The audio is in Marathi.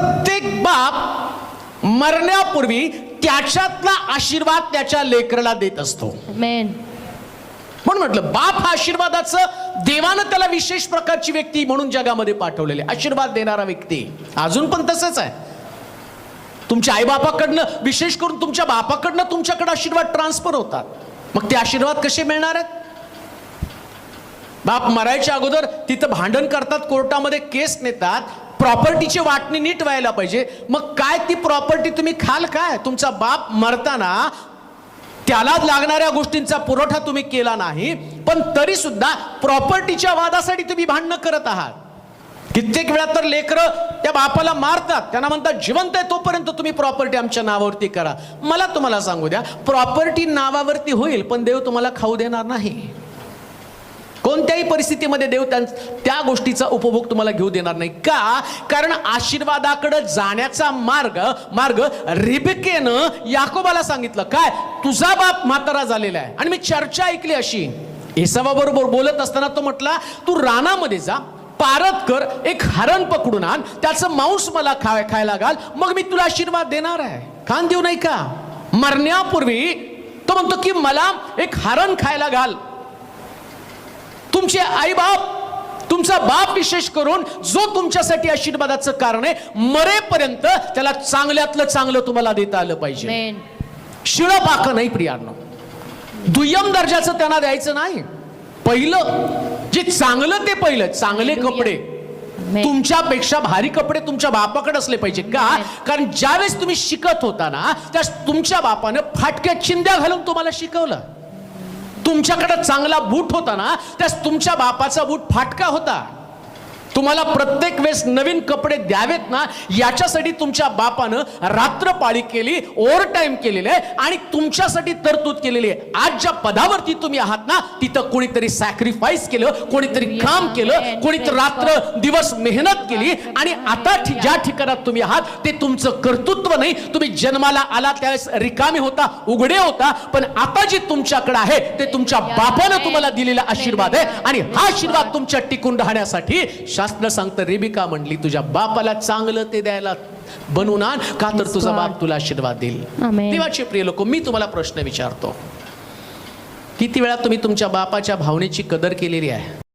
प्रत्येक बाप मरण्यापूर्वी त्याच्यातला आशीर्वाद त्याच्या लेकराला देत असतो. म्हणून म्हटलं बाप हा आशीर्वादाचं देवानं त्याला विशेष प्रकारची व्यक्ती म्हणून जगामध्ये पाठवलेले आशीर्वाद देणारा व्यक्ती. अजून पण तसंच आहे. तुमच्या आईबापाकडनं विशेष करून तुमच्या बापाकडनं तुमच्याकडे आशीर्वाद ट्रान्सफर होतात. मग ते आशीर्वाद कसे मिळणार आहेत? बाप मरायच्या अगोदर तिथं भांडण करतात कोर्टामध्ये केस नेतात प्रॉपर्टीची वाटणी नीट व्हायला पाहिजे. मग काय ती प्रॉपर्टी तुम्ही खाल काय? तुमचा बाप मरताना त्याला लागणाऱ्या गोष्टींचा पुरवठा तुम्ही केला नाही पण तरी सुद्धा प्रॉपर्टीच्या वादासाठी तुम्ही भांडणं करत आहात. कित्येक वेळा तर लेकरं त्या बापाला मारतात. त्यांना म्हणतात जिवंत आहे तोपर्यंत तुम्ही प्रॉपर्टी आमच्या नावावरती करा. मला तुम्हाला सांगू द्या प्रॉपर्टी नावावरती होईल पण देव तुम्हाला खाऊ देणार नाही. कोणत्याही परिस्थितीमध्ये देव त्यां- त्या गोष्टीचा उपभोग तुम्हाला घेऊ देणार नाही. का? कारण आशीर्वादाकडे जाण्याचा मार्ग मार्ग रिबिकेनं याकोबाला सांगितलं. काय? तुझा बाप म्हातारा झालेला आहे. आणि मी चर्चा ऐकली अशी. बरोबर बोलत असताना तो म्हटला तू रानामध्ये जा पारत कर एक हरण पकडून आण त्याचं मांस मला खाय खायला घाल मग मी तुला आशीर्वाद देणार आहे. खान देऊ नाही का? मरण्यापूर्वी तो म्हणतो की मला एक हरण खायला घाल. तुमचे आई बाप तुमचा बाप विशेष करून जो तुमच्यासाठी आशीर्वादाचं कारण आहे मरेपर्यंत त्याला चांगल्यातलं चांगलं तुम्हाला देता आलं पाहिजे. Amen. शिळ पाक नाही प्रियांनो दुय्यम दर्जाचं त्यांना द्यायचं नाही. पहिलं जे चांगलं ते पहिलं चांगले. कपडे. तुमच्यापेक्षा भारी कपडे तुमच्या बापाकडे असले पाहिजे का? कारण ज्यावेळेस तुम्ही शिकत होता ना त्यास तुमच्या बापानं फाटक्या चिंध्या घालून तुम्हाला शिकवलं. तुमच्याकडे चांगला बूट होता ना त्यास तुमच्या बापाचा बूट फाटका होता. तुम्हाला प्रत्येक वेळेस नवीन कपडे द्यावेत ना याच्यासाठी तुमच्या बापानं रात्रपाळी केली ओव्हर टाईम केलेले आहे आणि तुमच्यासाठी तरतूद केलेली आहे. आज ज्या पदावरती तुम्ही आहात ना तिथं कोणीतरी सॅक्रिफाईस केलं कोणीतरी काम केलं कोणीतरी रात्र दिवस मेहनत केली आणि आता ज्या ठिकाणात तुम्ही आहात ते तुमचं कर्तृत्व नाही. तुम्ही जन्माला आला त्यावेळेस रिकामी होता उघडे होता पण आता जे तुमच्याकडे आहे ते तुमच्या बापानं तुम्हाला दिलेला आशीर्वाद आहे आणि हा आशीर्वाद तुमच्या टिकून राहण्यासाठी शास्त्र सांगतं रेबिका म्हणली तुझ्या बापाला चांगलं ते द्यायला बनवून आण का तर तुझा. बाप तुला आशीर्वाद देईल. देवाचे प्रिय लोक मी तुम्हाला प्रश्न विचारतो किती वेळा तुम्ही तुमच्या बापाच्या भावनेची कदर केलेली आहे